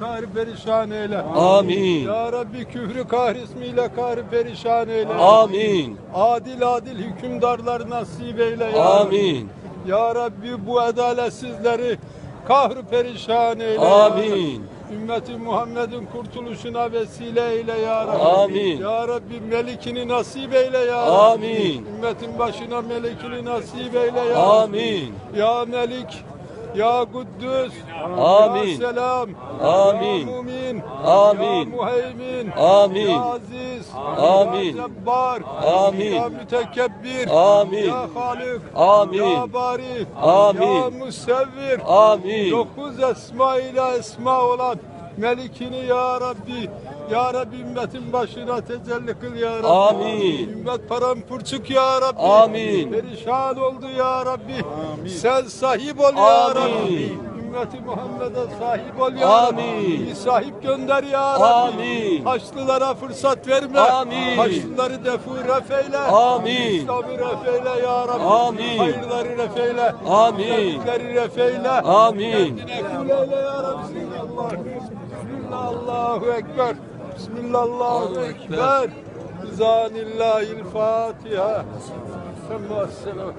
kahri perişan eyle. Amin. Ya Rabbi küfrü kahri ismiyle kahri perişan eyle. Amin. Adil adil hükümdarlar nasip eyle ya Rabbi. Amin. Ya Rabbi bu adaletsizleri kahri perişan eyle. Amin. Ümmeti Muhammed'in kurtuluşuna vesile eyle ya Rabbi. Amin. Ya Rabbi melikini nasip eyle ya Rabbi. Amin. Ümmetin başına melikini nasip eyle ya Rabbi. Amin. Ya Melik, Ya Kuddüs, Amin. Ya Selam, Amin. Ya Mumin, Amin. Ya Muheymin, Amin. Ya Aziz, Amin. Ya Cebbar, Amin. Ya Mütekebbir, Amin. Ya Halik, Amin. Ya Bari, Amin. Ya Musevvir, Amin. Dokuz esma ile esma olan Melikini ya Rabbi Ya Rabbi ümmetin başına tecelli kıl ya Rabbi Amin. Ümmet paramparçık ya Rabbi Amin. Perişan oldu ya Rabbi Sen sahip ol ya Amin. Rabbi Ümmeti Muhammed'e sahip ol ya Amin. Rabbi Bir sahip gönder ya Rabbi Amin. Haçlılara fırsat verme Amin. Haçlıları defu refeyle Amin. İslam'ı refeyle ya Rabbi Amin. Hayırları refeyle Amin. Güzellikleri refeyle Amin. Kul eyle ya Rabbi Bismillah. Bismillah Allahu Ekber. Bismillah Allahu Ekber. Bizanillahil Fatiha. Sema selam.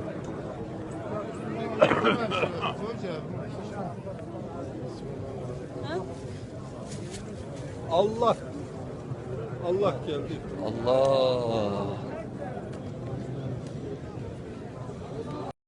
Allah Allah geldi. Allah.